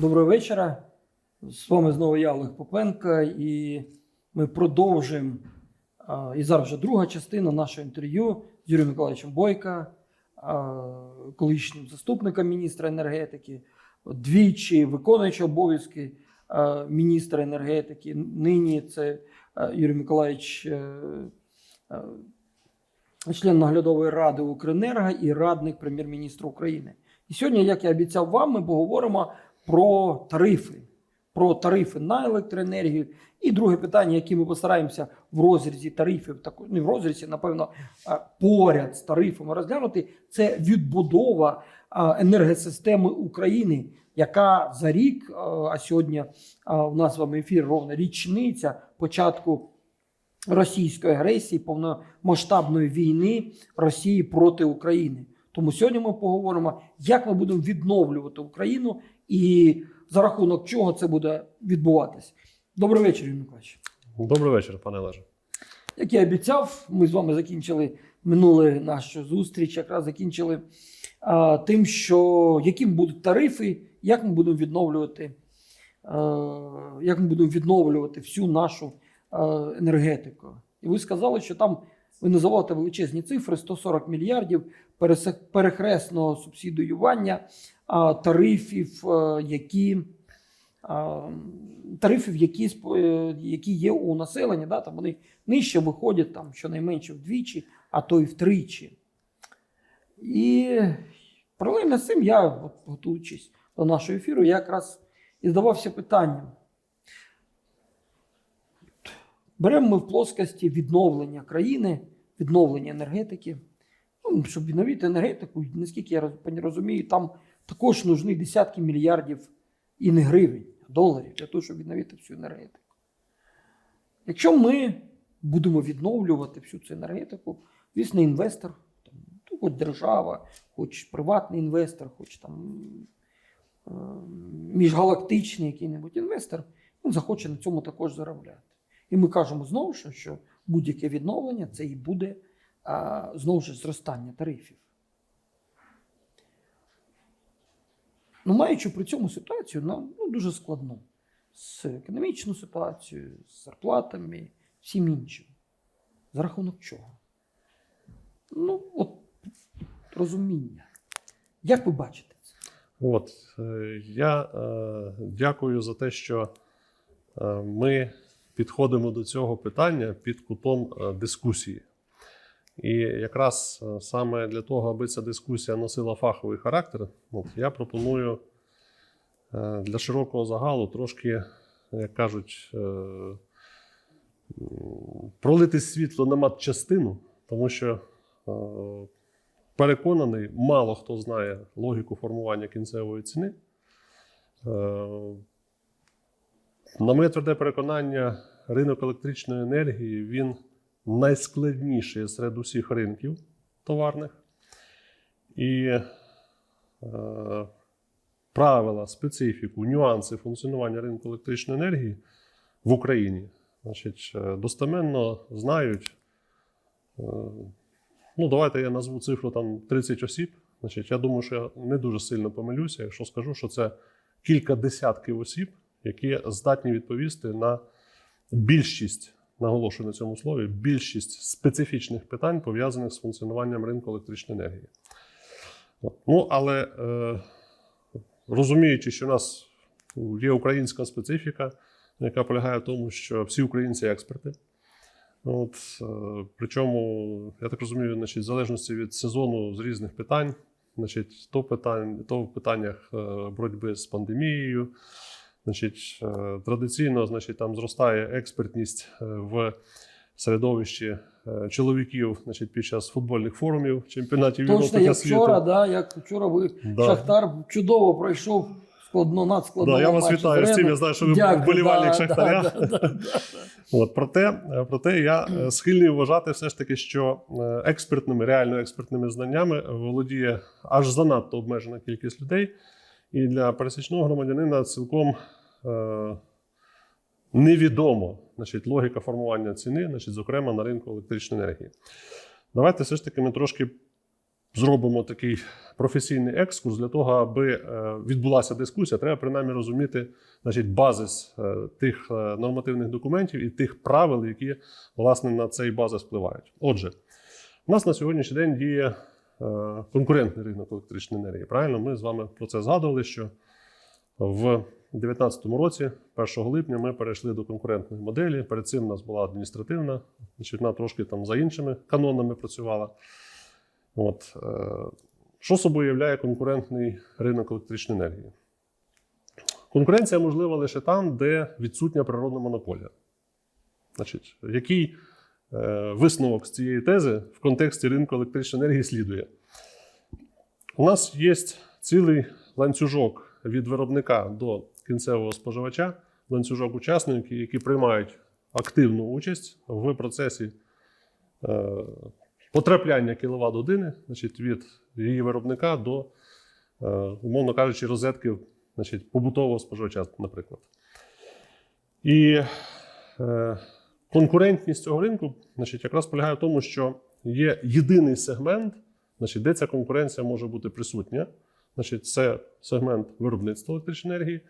Доброго вечора. З вами знову я Олег Попенко, і ми продовжуємо. І зараз вже друга частина нашого інтерв'ю з Юрієм Миколаївичем Бойко, колишнім заступником міністра енергетики, двічі виконуючи обов'язки міністра енергетики. Нині це Юрій Миколаївич, е, е, член наглядової ради Укренерго і радник прем'єр-міністра України. І сьогодні, як я обіцяв вам, ми поговоримо про тарифи, про тарифи на електроенергію. І друге питання, яке ми постараємося в розрізі тарифів, тако- не в розрізі, напевно, поряд з тарифами розглянути, це відбудова енергосистеми України, яка за рік, а, сьогодні у нас з вами ефір ровно річниця початку російської агресії, повномасштабної війни Росії проти України. Тому сьогодні ми поговоримо, як ми будемо відновлювати Україну і за рахунок чого це буде відбуватись. Добрий вечір, Юрій Миколаївич. Добрий вечір, пане Олеже. Як я обіцяв, ми з вами закінчили минулу нашу зустріч, якраз закінчили а, тим, що яким будуть тарифи, як ми будемо відновлювати, а, як ми будемо відновлювати всю нашу а, енергетику. І ви сказали, що там ви називаєте величезні цифри: 140 мільярдів перехресного субсидіювання тарифів, які. Тарифів, які, е, які є у населення, да, там вони нижче виходять там, щонайменше вдвічі, а то й втричі. І паралельно з цим я, готуючись до нашого ефіру, я якраз і здавався питанням. Беремо ми в плоскості відновлення країни, відновлення енергетики. Ну, щоб відновити енергетику, наскільки я розумію, там також нужні десятки мільярдів і не гривень, а доларів для того, щоб відновити всю енергетику. Якщо ми будемо відновлювати всю цю енергетику, звісно, інвестор, там, ну, хоч держава, хоч приватний інвестор, хоч там е, міжгалактичний який-небудь інвестор, він захоче на цьому також заробляти. І ми кажемо знову ж, що будь-яке відновлення це і буде знову ж зростання тарифів. Ну, маючи при цьому ситуацію, нам ну, дуже складно з економічною ситуацією, з зарплатами, всім іншим. За рахунок чого? Ну, от розуміння. Як ви бачите це? От е, я е, дякую за те, що е, ми підходимо до цього питання під кутом е, дискусії. І якраз е, саме для того, аби ця дискусія носила фаховий характер, от, я пропоную е, для широкого загалу трошки, як кажуть, е, пролити світло на матчастину, тому що переконаний, мало хто знає логіку формування кінцевої ціни. На моє тверде переконання, ринок електричної енергії він найскладніший серед усіх ринків товарних. І е, правила, специфіку, нюанси функціонування ринку електричної енергії в Україні значить, е, достеменно знають. е, Ну, давайте я назву цифру там 30 осіб. Значить, я думаю, що я не дуже сильно помилюся, якщо скажу, що це кілька десятків осіб, які здатні відповісти на більшість, наголошую на цьому слові, більшість специфічних питань, пов'язаних з функціонуванням ринку електричної енергії. Ну, але е, розуміючи, що в нас є українська специфіка, яка полягає в тому, що всі українці експерти. От, е, причому, я так розумію, значить, в залежності від сезону з різних питань, значить, то, питань, то в питаннях е, боротьби з пандемією, значить, е, традиційно значить, там зростає експертність е, в середовищі е, чоловіків значить, під час футбольних форумів, чемпіонатів Європи та як світу. вчора, да, як вчора ви Да. Шахтар чудово пройшов складно надскладно. Да, я вас вітаю з цим. Я знаю, що ви вболівальник Шахтаря. Да, да, да, да. От, проте, проте я схильний вважати все ж таки, що експертними, реально експертними знаннями володіє аж занадто обмежена кількість людей. І для пересічного громадянина цілком невідомо значить, логіка формування ціни, значить, зокрема на ринку електричної енергії. Давайте все ж таки ми трошки зробимо такий професійний екскурс для того, аби е, відбулася дискусія, треба принаймні розуміти значить, базис е, тих е, нормативних документів і тих правил, які власне на цей базис впливають. Отже, у нас на сьогоднішній день діє е, конкурентний ринок електричної енергії. Правильно, ми з вами про це згадували, що в 2019 році, 1 липня, ми перейшли до конкурентної моделі. Перед цим у нас була адміністративна, значить, вона трошки там за іншими канонами працювала. От, е, що собою являє конкурентний ринок електричної енергії? Конкуренція можлива лише там, де відсутня природна монополія. Значить, який е, висновок з цієї тези в контексті ринку електричної енергії слідує? У нас є цілий ланцюжок від виробника до кінцевого споживача, ланцюжок учасників, які приймають активну участь в процесі е, потрапляння кіловат години значить, від її виробника до, е, умовно кажучи, розетки значить, побутового споживача, наприклад. І е, конкурентність цього ринку значить, якраз полягає в тому, що є єдиний сегмент, значить, де ця конкуренція може бути присутня. Значить, це сегмент виробництва електричної енергії.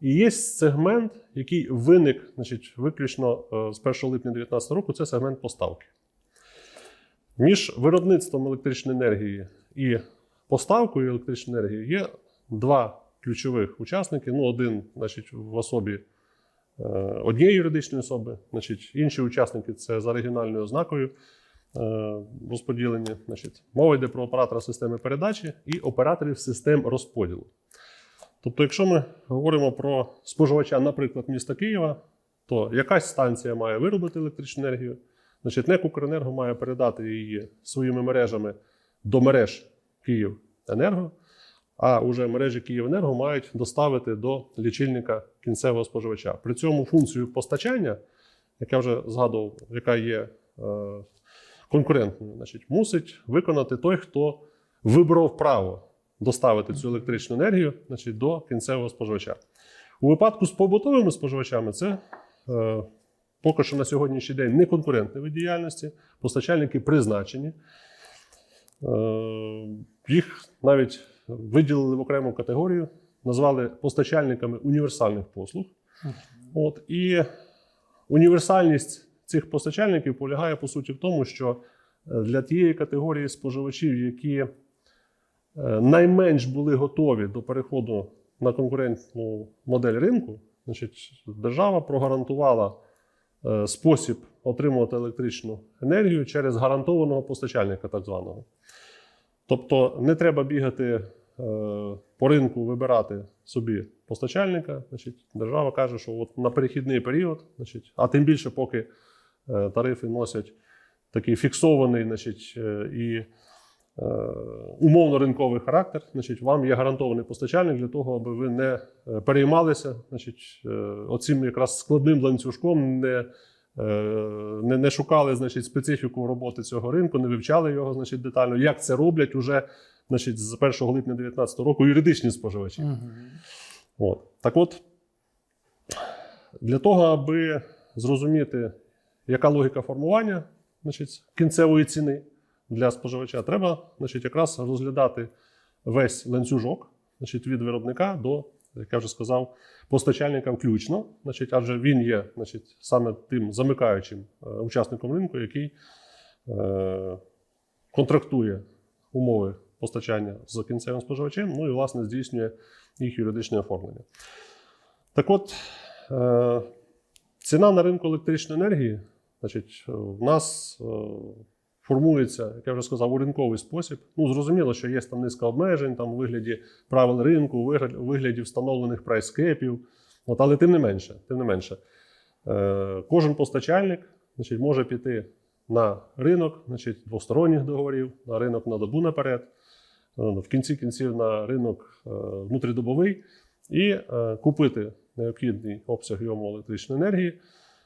І є сегмент, який виник значить, виключно е, з 1 липня 2019 року, це сегмент поставки. Між виробництвом електричної енергії і поставкою електричної енергії є два ключових учасники. Ну, один, значить, в особі е, однієї юридичної особи, значить, інші учасники це за регіональною ознакою е, розподілення. Значить, мова йде про оператора системи передачі і операторів систем розподілу. Тобто, якщо ми говоримо про споживача, наприклад, міста Києва, то якась станція має виробити електричну енергію, значить, НЕК «Укренерго» має передати її своїми мережами до мереж Київенерго, а вже мережі Київенерго мають доставити до лічильника кінцевого споживача. При цьому функцію постачання, як я вже згадував, яка є е, конкурентною, значить, мусить виконати той, хто вибрав право доставити цю електричну енергію значить, до кінцевого споживача. У випадку з побутовими споживачами це е, поки що на сьогоднішній день не конкурентний вид діяльності, постачальники призначені. Е, їх навіть виділили в окрему категорію, назвали постачальниками універсальних послуг. От, і універсальність цих постачальників полягає по суті в тому, що е, для тієї категорії споживачів, які найменш були готові до переходу на конкурентну модель ринку, значить, держава прогарантувала е, спосіб отримувати електричну енергію через гарантованого постачальника, так званого. Тобто не треба бігати е, по ринку, вибирати собі постачальника. Значить, держава каже, що от на перехідний період, значить, а тим більше, поки е, тарифи носять такий фіксований значить, е, і е, умовно ринковий характер, значить, вам є гарантований постачальник для того, аби ви не е, переймалися значить, е, оцим якраз складним ланцюжком, не, не, не шукали значить, специфіку роботи цього ринку, не вивчали його значить, детально, як це роблять уже значить, з 1 липня 2019 року юридичні споживачі. Мгм. От. Так от, для того, аби зрозуміти, яка логіка формування значить, кінцевої ціни для споживача, треба значить, якраз розглядати весь ланцюжок значить, від виробника до, як я вже сказав, постачальника включно, значить, адже він є значить, саме тим замикаючим е, учасником ринку, який е, контрактує умови постачання з кінцевим споживачем, ну і, власне, здійснює їх юридичне оформлення. Так от, е, ціна на ринку електричної енергії, значить, в нас е, формується, як я вже сказав, у ринковий спосіб. Ну, зрозуміло, що є там низка обмежень, там у вигляді правил ринку, у вигляді встановлених прайскепів. От, але тим не менше, тим не менше, е, кожен постачальник значить, може піти на ринок значить, двосторонніх договорів, на ринок на добу наперед, е, в кінці кінців на ринок е, внутрідобовий і е, купити необхідний обсяг йому електричної енергії,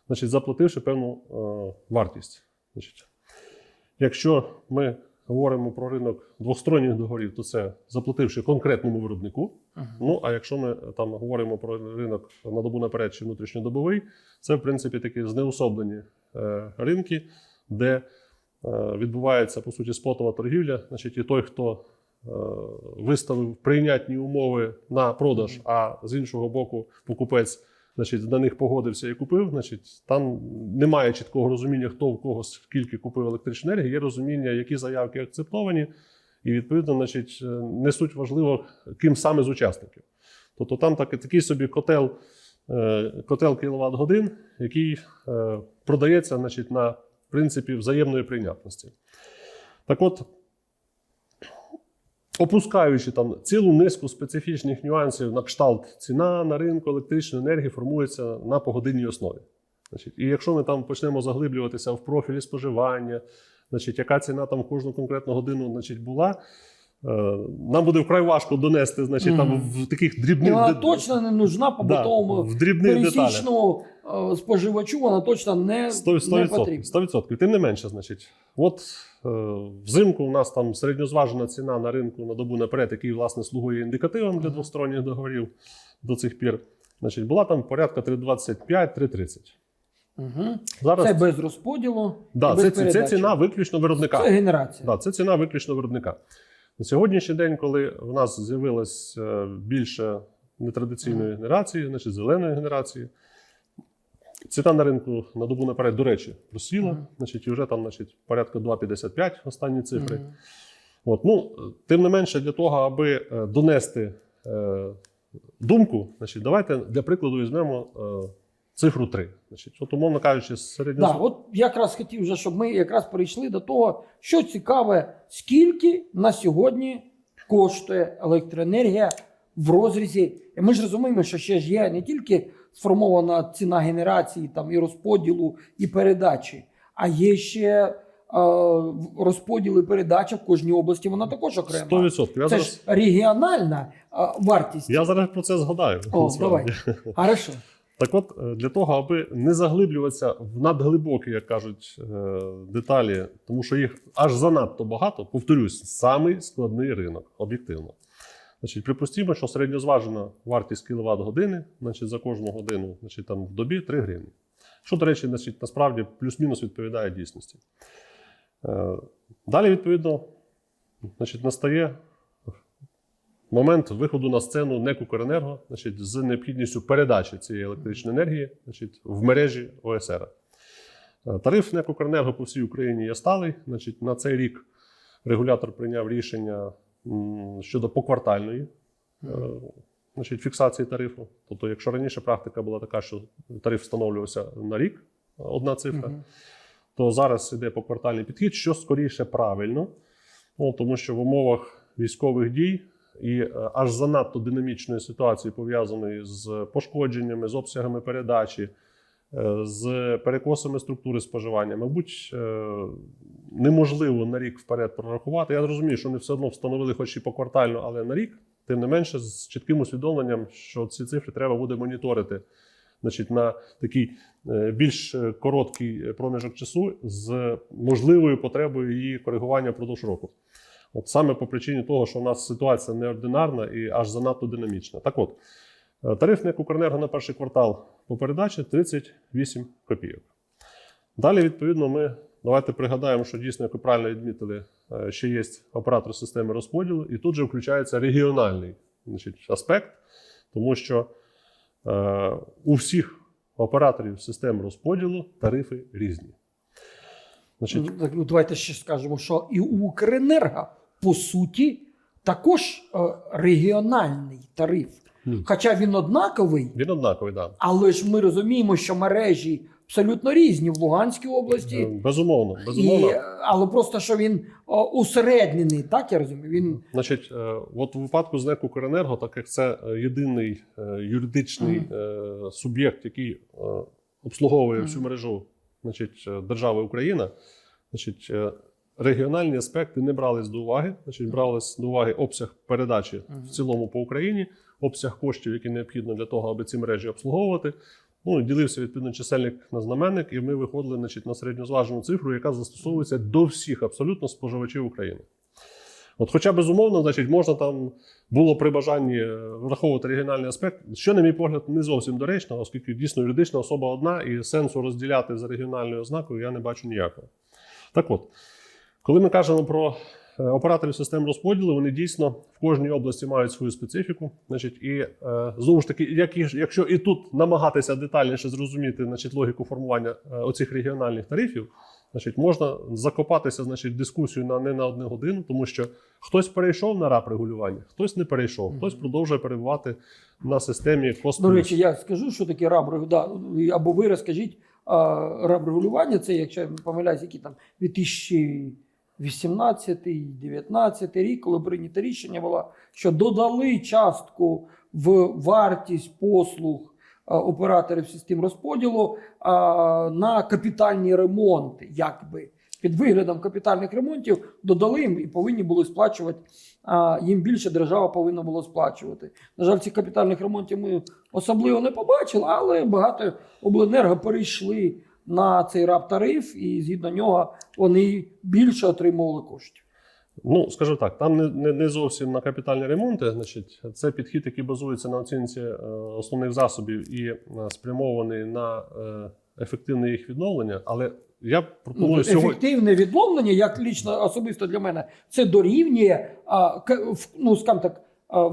значить, заплативши певну е, вартість. Значить, якщо ми говоримо про ринок двосторонніх договорів, то це заплативши конкретному виробнику. Ну, а якщо ми там говоримо про ринок на добу наперед чи внутрішньодобовий, це в принципі такі знеособлені е, ринки, де е, відбувається по суті спотова торгівля. Значить, і той, хто виставив прийнятні умови на продаж, а з іншого боку, покупець значить, на них погодився і купив. Значить, там немає чіткого розуміння, хто в кого скільки купив електричної енергії, є розуміння, які заявки акцептовані, і відповідно, значить, е, не суть важливо, ким саме з учасників. Тобто там так, такий собі котел, е, котел кіловат годин, який е, продається значить, на принципі взаємної прийнятності. Так от, опускаючи там цілу низку специфічних нюансів на кшталт, ціна на ринку електричної енергії формується на погодинній основі. Значить, і якщо ми там почнемо заглиблюватися в профілі споживання, значить, яка ціна там кожну конкретну годину значить, була, нам буде вкрай важко донести значить, там, в таких дрібних вона точно не нужна да, побутовому в дрібних пересічному е, споживачу, вона точно не, Сто- не 100%, потрібна. 100%. Тим не менше, значить, от е, взимку у нас там середньозважена ціна на ринку на добу наперед, який, власне, слугує індикативом для двосторонніх договорів до цих пір. Значить, була там порядка 3,25-3,30. Угу. Зараз Це без розподілу. да, і без це, це ціна виключно виробника. Це генерація. Да, це ціна виключно виробника. На сьогоднішній день, коли в нас з'явилось е, більше нетрадиційної генерації, значить зеленої генерації, ціна на ринку на добу наперед, до речі, просіла, Мгм. значить, і вже там значить, порядка 2,55 останні цифри. Мгм. От, ну, тим не менше, для того, аби е, донести е, думку, значить, давайте для прикладу візьмемо е, цифру 3. Значить, от, умовно кажучи, середньо... Да, от якраз хотів вже, щоб ми якраз перейшли до того, що цікаве, скільки на сьогодні коштує електроенергія в розрізі. Ми ж розуміємо, що ще ж є не тільки сформована ціна генерації там, і розподілу, і передачі, а є ще е, розподіл і передача в кожній області, вона також окрема. 100%. Я Це зараз, ж регіональна е, вартість. я зараз про це згадаю. О, давай. Хорошо. Так от, е, для того, аби не заглиблюватися в надглибокі, як кажуть, е, деталі, тому що їх аж занадто багато, повторюсь, самий складний ринок, об'єктивно. Значить, припустімо, що середньозважена вартість кіловат години значить, за кожну годину значить, там, в добі 3 гривні. Що, до речі, значить, насправді плюс-мінус відповідає дійсності. Е, Далі, відповідно, значить, настає момент виходу на сцену НЕК «Укренерго» значить, з необхідністю передачі цієї електричної енергії значить, в мережі ОСР. Е, Тариф НЕК «Укренерго» по всій Україні є сталий. Значить, на цей рік регулятор прийняв рішення щодо поквартальної е, значить, фіксації тарифу. Тобто, якщо раніше практика була така, що тариф встановлювався на рік, одна цифра, Мгм. то зараз іде поквартальний підхід, що скоріше правильно, ну, тому що в умовах військових дій і е, аж занадто динамічної ситуації, пов'язаної з пошкодженнями, з обсягами передачі, е, з перекосами структури споживання, мабуть, е, неможливо на рік вперед прорахувати. Я розумію, що вони все одно встановили, хоч і поквартально, але на рік, тим не менше, з чітким усвідомленням, що ці цифри треба буде моніторити значить, на такий більш короткий проміжок часу з можливою потребою її коригування впродовж року. От саме по причині того, що у нас ситуація неординарна і аж занадто динамічна. Так от, е, тариф НЕК «Укренерго» на перший квартал по передачі 38 копійок. Далі, відповідно, ми давайте пригадаємо, що дійсно, як ви правильно відмітили, е, ще є оператор системи розподілу, і тут же включається регіональний значить, аспект, тому що е, у всіх операторів систем розподілу тарифи різні. Значить, Ну, ну, давайте ще скажемо, що і у Укренерго, по суті, також е, регіональний тариф. Хоча він однаковий, він однаковий. Да. але ж ми розуміємо, що мережі абсолютно різні в Луганській області. Е, Безумовно, безумовно. І, е, але просто що він усереднений, так я розумію. Він Значить, е, от у випадку з НЕК «Укренерго», так як це е, єдиний е, юридичний е, суб'єкт, який е, обслуговує всю мережу значить, е, держави Україна, значить, е, регіональні аспекти не брались до уваги. Значить, брались до уваги обсяг передачі в цілому по Україні, обсяг коштів, які необхідно для того, аби ці мережі обслуговувати. Ну, ділився відповідно чисельник на знаменник, і ми виходили значить, на середньозважену цифру, яка застосовується до всіх абсолютно споживачів України. От, хоча, безумовно, значить, можна там було при бажанні е, враховувати регіональний аспект, що, на мій погляд, не зовсім доречно, оскільки дійсно юридична особа одна, і сенсу розділяти за регіональною ознакою я не бачу ніякого. Так от, коли ми кажемо про е, операторів систем розподілу вони дійсно в кожній області мають свою специфіку. Значить, і е, знову ж таки, як і якщо і тут намагатися детальніше зрозуміти значить, логіку формування е, оцих регіональних тарифів, значить, можна закопатися значить, дискусію на не на одну годину, тому що хтось перейшов на раб регулювання, хтось не перейшов, хтось продовжує перебувати на системі кост До речі, я скажу, що таке раб регулювання, або ви розкажіть, а, раб регулювання це, якщо я помиляюсь, які там 2018-2019 рік, коли прийнято рішення було, що додали частку в вартість послуг операторів систем розподілу а, на капітальні ремонти, якби. Під виглядом капітальних ремонтів додали їм і повинні були сплачувати а, їм більше держава повинна була сплачувати. На жаль, цих капітальних ремонтів ми особливо не побачили, але багато обленерго перейшли на цей раб тариф, і згідно нього вони більше отримували коштів. Ну, скажімо так, там не, не, не зовсім на капітальні ремонти. Значить, це підхід, який базується на оцінці е, основних засобів і е, спрямований на е, ефективне їх відновлення. Але я пропоную Ну, сьогодні. ефективне відновлення, як лічно особисто для мене, це дорівнює а, ну, скажімо так,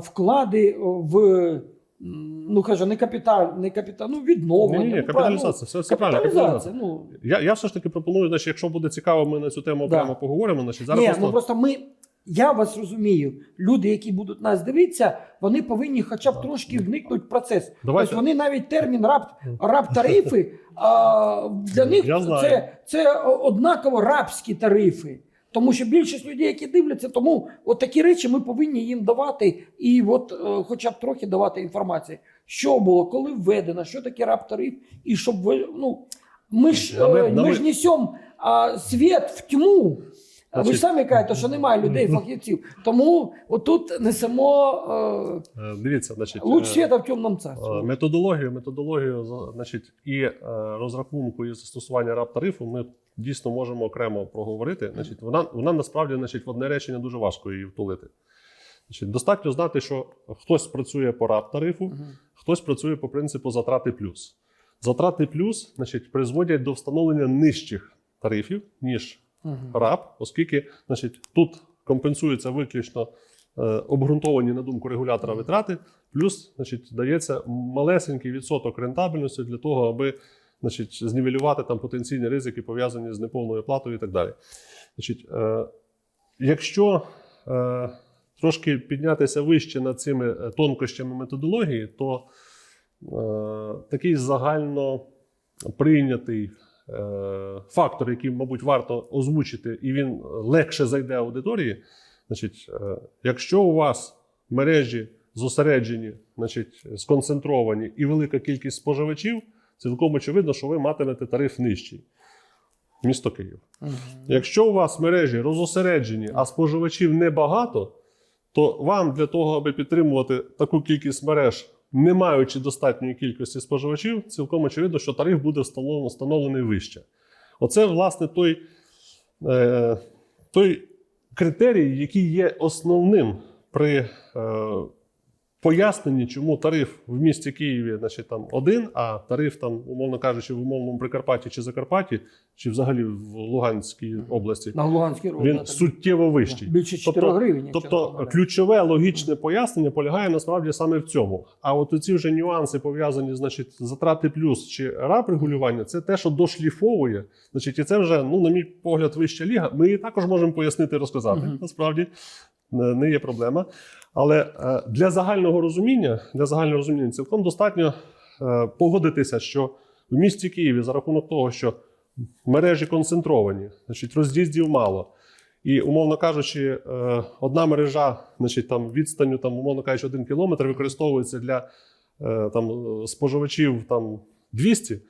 вклади в. Ну, каже, не капіталь, не капіталь, ну відновлення. Ні, ні, ну, капіталізація, все, все правильно. Капіталізація. Ну, Я, я все ж таки пропоную, значить, якщо буде цікаво, ми на цю тему Да. окремо поговоримо. Значить, зараз Ні, просто... ну просто ми. Я вас розумію. Люди, які будуть нас дивитися, вони повинні хоча б трошки вникнути в процес. Давайте. Тобто вони навіть термін раб, раб тарифи а, для них Я знаю. це, це однаково рабські тарифи. Тому що більшість людей, які дивляться, тому от такі речі ми повинні їм давати, і от е, хоча б трохи давати інформації, що було, коли введено, що таке раб тариф, і щоб ви ну ми ж е, ми ми- ж несемо а, світ в тьму. Ви ж самі кажете, що немає людей фахівців. Тому отут несемо Е, Дивіться, значить, е, луч е, світа в темному Е. Методологію, методологію значить, і е, розрахунку і застосування раб тарифу ми дійсно можемо окремо проговорити. Значить, вона, вона насправді значить, в одне речення дуже важко її втулити. Значить, достатньо знати, що хтось працює по раб тарифу, Мгм. хтось працює по принципу затрати плюс. Затрати плюс значить, призводять до встановлення нижчих тарифів, ніж Мгм. РАП, оскільки значить, тут компенсуються виключно е, обґрунтовані на думку регулятора витрати, плюс значить, дається малесенький відсоток рентабельності для того, аби значить, знівелювати там потенційні ризики, пов'язані з неповною оплатою і так далі. Значить, е, якщо е, трошки піднятися вище над цими е, тонкощами методології, то такий загально прийнятий фактор, який, мабуть, варто озвучити, і він легше зайде аудиторії. Значить, якщо у вас мережі зосереджені, значить, сконцентровані і велика кількість споживачів, цілком очевидно, що ви матимете тариф нижчий. Місто Київ. Мгм. Якщо у вас мережі розосереджені, а споживачів небагато, то вам для того, аби підтримувати таку кількість мереж, не маючи достатньої кількості споживачів, цілком очевидно, що тариф буде встановлений вище. Оце, власне, той, е, той критерій, який є основним при е, поясненні, чому тариф в місті Києві значить, там один, а тариф, там, умовно кажучи, в умовному Прикарпатті чи Закарпатті, чи взагалі в Луганській області, На Луганській він суттєво вищий. Більше 4 Тобто- гривень. Тобто ключове логічне пояснення полягає насправді саме в цьому. А от оці вже нюанси пов'язані, значить, затрати плюс чи раб регулювання, це те, що дошліфовує. Значить, і це вже, ну, на мій погляд, вища ліга. Ми її також можемо пояснити і розказати. Насправді не є проблема. Але е, для загального розуміння, для загального розуміння цілком достатньо е, погодитися, що в місті Києві за рахунок того, що мережі концентровані, значить, роз'їздів мало. І, умовно кажучи, е, одна мережа, значить, там відстанню, там, умовно кажучи, один кілометр використовується для там, споживачів там, 200,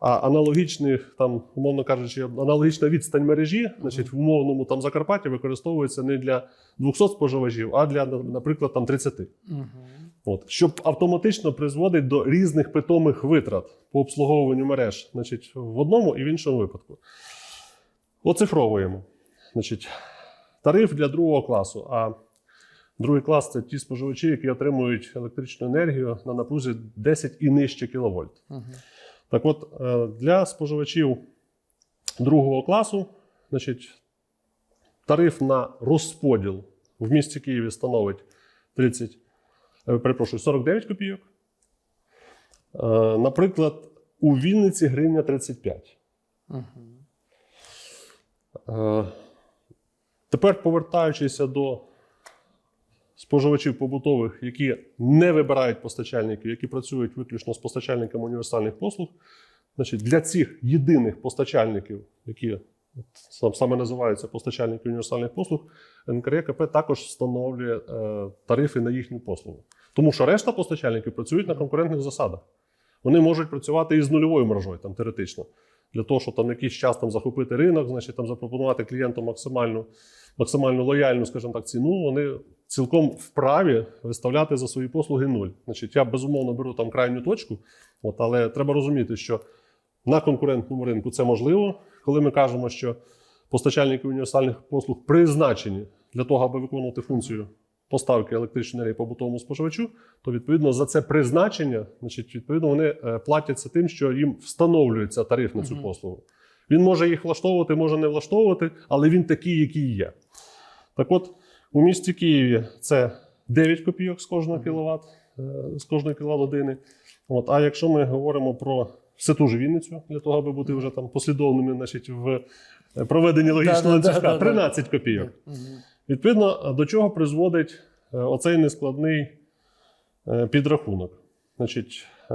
а аналогічних, там, умовно кажучи, аналогічна відстань мережі, значить, в умовному там, Закарпатті використовується не для 200 споживачів, а для, наприклад, там, 30. Мгм. От, що автоматично призводить до різних питомих витрат по обслуговуванню мереж, значить, в одному і в іншому випадку. Оцифровуємо. Значить, тариф для другого класу. А другий клас це ті споживачі, які отримують електричну енергію на напрузі 10 і нижче кВт. Мгм. Так от, е, для споживачів другого класу, значить, тариф на розподіл в місті Києві становить 30, е, перепрошую, 49 копійок. Е, Наприклад, у Вінниці гривня 35. Е, Тепер повертаючися до споживачів побутових, які не вибирають постачальників, які працюють виключно з постачальниками універсальних послуг. Значить, для цих єдиних постачальників, які саме називаються постачальники універсальних послуг, НКРЕКП також встановлює е, тарифи на їхню послугу. Тому що решта постачальників працюють на конкурентних засадах. Вони можуть працювати і з нульовою мережою, там теоретично, для того, щоб там якийсь час там захопити ринок, значить там запропонувати клієнту максимальну, максимально лояльну, скажімо так, ціну. Вони цілком вправі виставляти за свої послуги нуль. Значить, я безумовно беру там крайню точку, от, але треба розуміти, що на конкурентному ринку це можливо, коли ми кажемо, що постачальники універсальних послуг призначені для того, аби виконувати функцію поставки електричної енергії побутовому споживачу, то відповідно за це призначення, значить, відповідно, вони е, платяться тим, що їм встановлюється тариф на цю послугу. Він може їх влаштовувати, може не влаштовувати, але він такий, який є. Так от, у місті Києві це 9 копійок з кожного кіловат, е, з кожної кіловат години. От, а якщо ми говоримо про все ту ж Вінницю, для того, аби бути вже там послідовними значить, в е, проведенні логічного ланцюжка, 13 копійок. Відповідно, до чого призводить е, оцей нескладний підрахунок. Значить, е,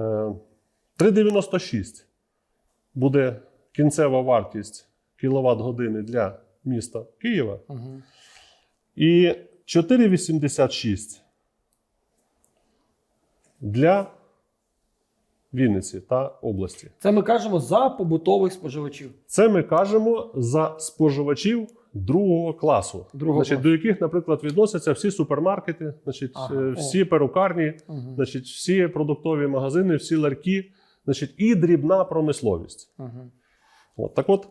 3,96 буде кінцева вартість кіловат години для міста Києва. І 4,86 для Вінниці та області. Це ми кажемо за побутових споживачів. Це ми кажемо за споживачів другого класу, Другого значить, класу. до яких, наприклад, відносяться всі супермаркети, значить, Ага, е, о. всі перукарні, Угу. значить, всі продуктові магазини, всі ларьки, значить, і дрібна промисловість. Угу. От, так от,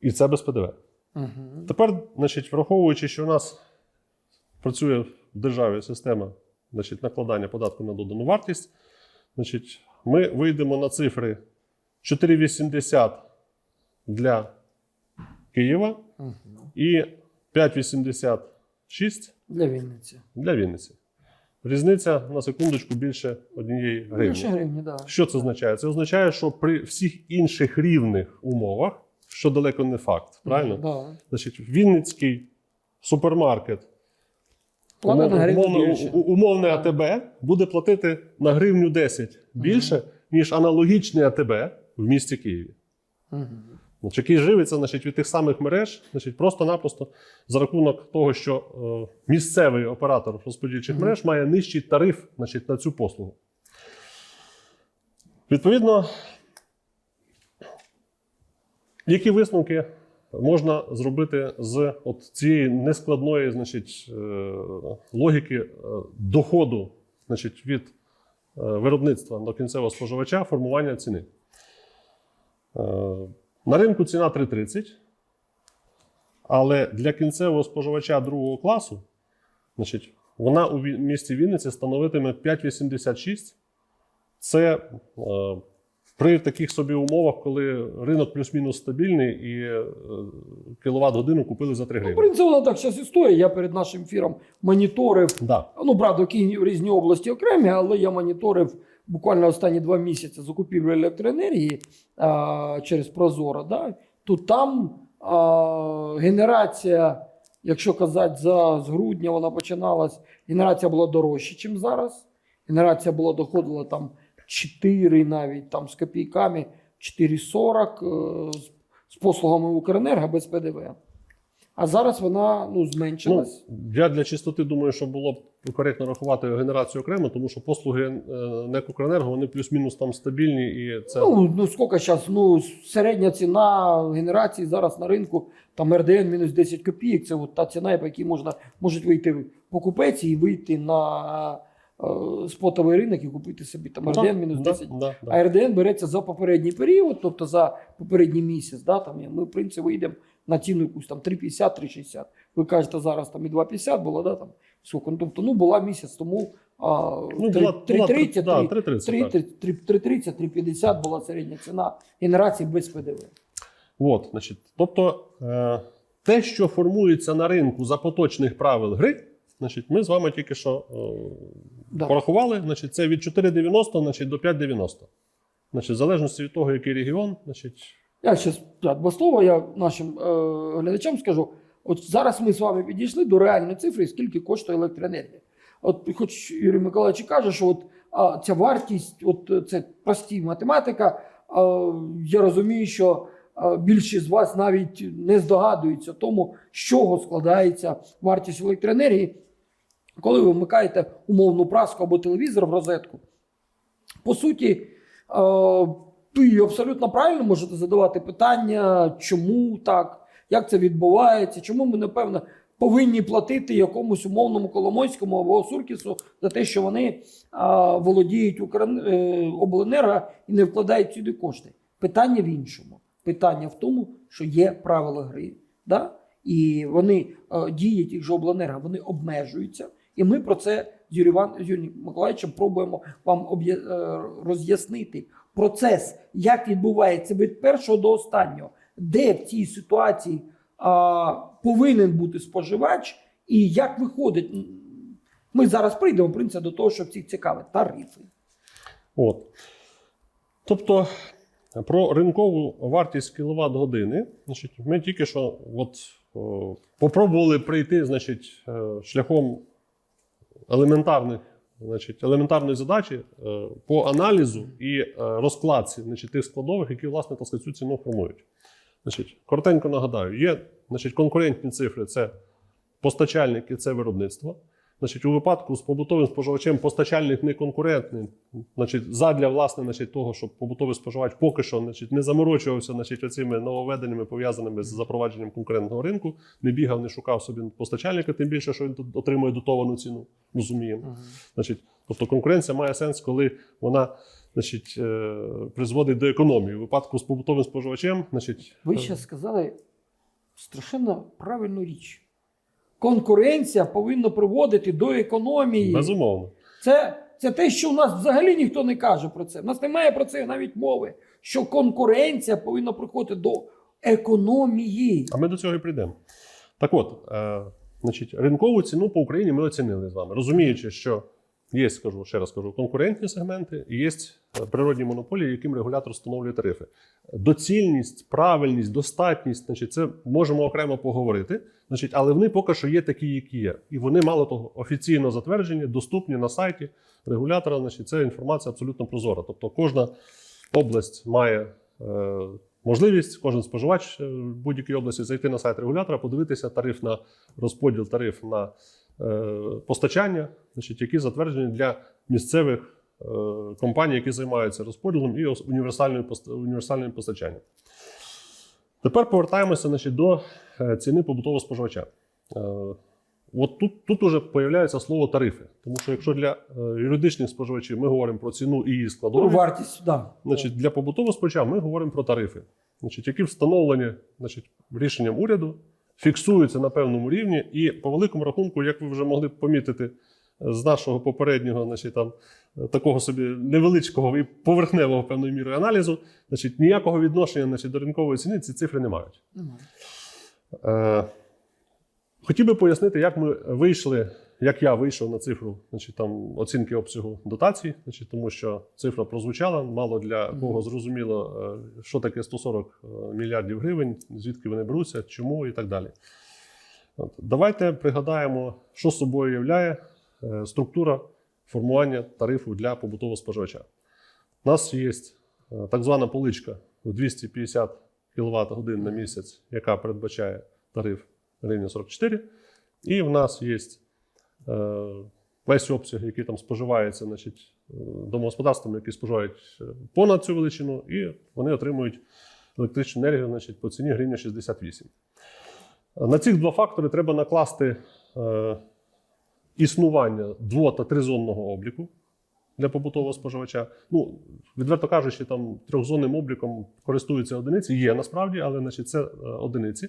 і це без ПДВ. Угу. Тепер, значить, враховуючи, що у нас працює в державі система значить, накладання податку на додану вартість, значить, ми вийдемо на цифри 4,80 для Києва Угу. і 5,86 Для Вінниці. для Вінниці. Різниця на секундочку більше однієї гривні. Більше гривні, так. Що це означає? Це означає, що при всіх інших рівних умовах, що далеко не факт, правильно? Да. Значить, Вінницький супермаркет, Плата на гривню умовно, більше. у- умовне АТБ буде платити на гривню 10 більше, ніж аналогічний АТБ в місті Києві. Мгм. Значить, який живиться значить, від тих самих мереж, значить, просто-напросто за рахунок того, що е, місцевий оператор розподільчих Мгм. мереж має нижчий тариф значить, на цю послугу. Відповідно, які висновки можна зробити з от цієї нескладної значить, е, логіки е, доходу значить, від е, виробництва до кінцевого споживача формування ціни? На ринку ціна 3,30, але для кінцевого споживача другого класу, значить, вона у місті Вінниці становитиме 5,86. Це при таких собі умовах, коли ринок плюс-мінус стабільний і е, кіловат годину купили за 3 Ну, в принципі, вона так зараз історія. Я перед нашим ефіром моніторив. Да. Ну, правда, різні області окремі, але я моніторив буквально останні два місяці закупівлю електроенергії а, через Прозоро. Да? То там а, генерація, якщо казати за з грудня, вона починалась. Генерація була дорожча, ніж зараз. Генерація була доходила там 4 навіть там з копійками, 4,40 е, з, послугами Укренерго без ПДВ. А зараз вона ну, Ну, зменшилась. я для чистоти думаю, що було б коректно рахувати генерацію окремо, тому що послуги е, НЕК «Укренерго» вони плюс-мінус там стабільні, і це Ну, ну скільки зараз? Ну, середня ціна генерації зараз на ринку, там РДН мінус 10 копійок. Це от та ціна, по якій можна можуть вийти покупець і вийти на спотовий ринок і купити собі там РДН мінус 10. Да, да. А РДН береться за попередній період, тобто за попередній місяць. Да, там, ми, в принципі, вийдемо на ціну якусь там 3,50-3,60. Ви кажете, зараз там і 2,50 було, да, там, скільки? Ну, тобто, ну, була місяць тому а, Ну, була, була 3,30, да, 3,30. 3,30, так. 3,30-3,50 була середня ціна генерації без ПДВ. От, значить, тобто е, те, що формується на ринку за поточних правил гри, значить, ми з вами тільки що е, Да. порахували, значить, це від 4,90 значить, до 5,90. Значить, в залежності від того, який регіон, значить, Я зараз два слова я нашим е, глядачам скажу. От зараз ми з вами підійшли до реальної цифри, скільки коштує електроенергія. От, хоч Юрій Миколаївич каже, що от, а, ця вартість, от це прості математика. А, я розумію, що а, більшість з вас навіть не здогадуються тому, з чого складається вартість електроенергії, коли ви вмикаєте умовну праску або телевізор в розетку. По суті, ви абсолютно правильно можете задавати питання, чому так, як це відбувається, чому ми, напевно, повинні платити якомусь умовному Коломойському або Суркісу за те, що вони володіють е, обленерго і не вкладають сюди кошти. Питання в іншому. Питання в тому, що є правила гри. Да? І вони дії тих же обленерго, вони обмежуються. І ми про це з Юрієм з Миколаївичем пробуємо вам е, роз'яснити процес, як відбувається від першого до останнього, де в цій ситуації а, повинен бути споживач, і як виходить. Ми зараз прийдемо в принципі, до того, що всіх цікавить тарифи. От. Тобто про ринкову вартість кіловат години, значить, ми тільки що от, о, попробували прийти значить, е, шляхом елементарних, значить, елементарної задачі е, по аналізу і е, розкладці значить, тих складових, які власне так сказати, цю ціну формують. Значить, коротенько нагадаю, є значить, конкурентні цифри це постачальник і це виробництво. Значить, у випадку з побутовим споживачем постачальник не конкурентний, значить, задля власне, значить, того, щоб побутовий споживач поки що значить, не заморочувався значить, оцими нововведеннями, пов'язаними з запровадженням конкурентного ринку, не бігав, не шукав собі постачальника, тим більше, що він тут отримує дотовану ціну. Розуміємо. Значить, тобто конкуренція має сенс, коли вона значить, е, призводить до економії. У випадку з побутовим споживачем, значить, Ви е, ще сказали страшенно правильну річ. Конкуренція повинна приводити до економії. безумовно. Це, це те, що у нас взагалі ніхто не каже про це. У нас немає про це навіть мови. Що конкуренція повинна приходити до економії. А ми до цього і прийдемо. Так от, е, значить, ринкову ціну по Україні ми оцінили з вами, розуміючи, що є, скажу, ще раз кажу, конкурентні сегменти і є е, природні монополії, яким регулятор встановлює тарифи. Доцільність, правильність, достатність, значить, це можемо окремо поговорити. Значить, але вони поки що є такі, які є. І вони, мало того, офіційно затверджені, доступні на сайті регулятора. Значить, це інформація абсолютно прозора. Тобто кожна область має е, можливість, кожен споживач е, в будь-якій області зайти на сайт регулятора, подивитися тариф на розподіл, тариф на постачання, значить, які затверджені для місцевих е, компаній, які займаються розподілом і універсальним, постачанням. Тепер повертаємося значить, до е, ціни побутового споживача. Е, От тут, тут уже появляється слово тарифи. Тому що якщо для е, юридичних споживачів ми говоримо про ціну і її складові, Вартість, да. Значить, для побутового споживача ми говоримо про тарифи, значить, які встановлені значить, рішенням уряду, фіксуються на певному рівні, і по великому рахунку, як ви вже могли помітити е, з нашого попереднього, значить, там, е, такого собі невеличкого і поверхневого певною мірою аналізу, значить, ніякого відношення значить, до ринкової ціни ці цифри не мають. Е, хотів би пояснити, як ми вийшли, як я вийшов на цифру значить, там, оцінки обсягу дотацій, значить, тому що цифра прозвучала, мало для кого зрозуміло, е, що таке 140 мільярдів гривень, звідки вони беруться, чому і так далі. От, давайте пригадаємо, що собою являє е, структура формування тарифу для побутового споживача. У нас є е, так звана поличка в 250 кВт годин на місяць, яка передбачає тариф гривня 44. І в нас є е, весь обсяг, який там споживається значить, е, домогосподарствами, які споживають е, понад цю величину, і вони отримують електричну енергію значить, по ціні гривня 68. На цих два фактори треба накласти існування дво- та тризонного обліку для побутового споживача. Ну, відверто кажучи, там трьохзонним обліком користуються одиниці. Є насправді, але значить, це одиниці.